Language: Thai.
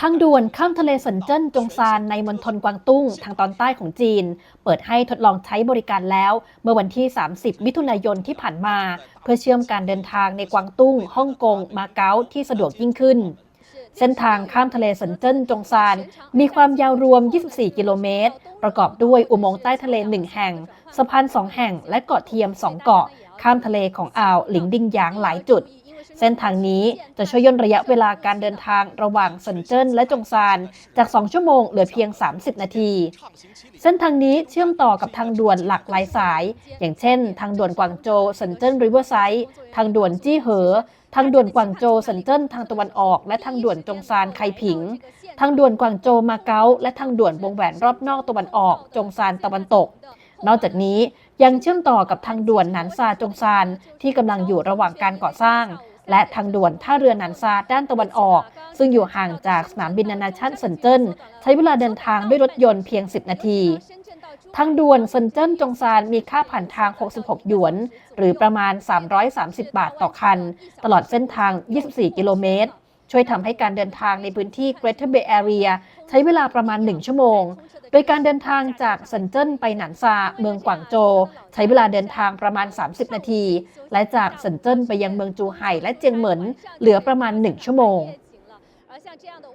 ทางด่วนข้ามทะเลสันเจิ้นจงซานในมณฑลกวางตุ้งทางตอนใต้ของจีน เปิดให้ทดลองใช้บริการแล้ว เมื่อวันที่ 30 มิถุนายนที่ผ่านมา เพื่อเชื่อมการเดินทางในกวางตุ้งฮ่องกง มาเก๊าที่สะดวกยิ่งขึ้น เส้นทางข้ามทะเลสันเจิ้นจงซาน มีความยาวรวม 24 กิโลเมตร ประกอบด้วยอุโมงค์ใต้ทะเล 1 แห่ง สะพาน 2 แห่ง และเกาะเทียม 2 เกาะ ข้ามทะเลของอ่าวหลิงดิงหยางหลายจุด เส้นทางนี้จะช่วยย่นระยะเวลาการเดินทางระหว่างเซินเจิ้นและจงซานจาก 2 ชั่วโมงเหลือเพียง 30 นาที เส้นทางนี้เชื่อมต่อกับทางด่วนหลักหลายสาย อย่างเช่น ทางด่วนกวางโจวเซินเจิ้นริเวอร์ไซด์ทางด่วนจี้เหอ ทางด่วนกวางโจวเซินเจิ้นทางตะวันออก และทางด่วนจงซานไคผิง ทางด่วนกวางโจวมาเก๊าและทางด่วนวงแหวนรอบนอกตะวันออก จงซานตะวันตกนอกจากนี้ยังเชื่อมต่อกับทางด่วนหนานซาจงซานที่กำลังอยู่ระหว่างการก่อสร้าง และทางด่วนท่าเรือนันซาด้านตะวันออก ซึ่งอยู่ห่างจากสนามบินนานาชาติเซินเจิ้นใช้เวลาเดินทางด้วยรถยนต์เพียง 10 นาทีทางด่วนเซินเจิ้นจงซานมีค่าผ่านทาง 66 หยวน หรือประมาณ 330 บาทต่อคัน ตลอดเส้นทาง 24 กิโลเมตร ช่วยทำให้การเดินทางในพื้นที่ Greater Bay Area ใช้เวลาประมาณ 1 ชั่วโมง โดยการเดินทางจากสันเจิ้นไปหนานซาเมืองกวางโจ ใช้เวลาเดินทางประมาณ 30 นาที และจากสันเจิ้นไปยังเมืองจูไห่และเจียงเหมินเหลือประมาณ 1 ชั่วโมง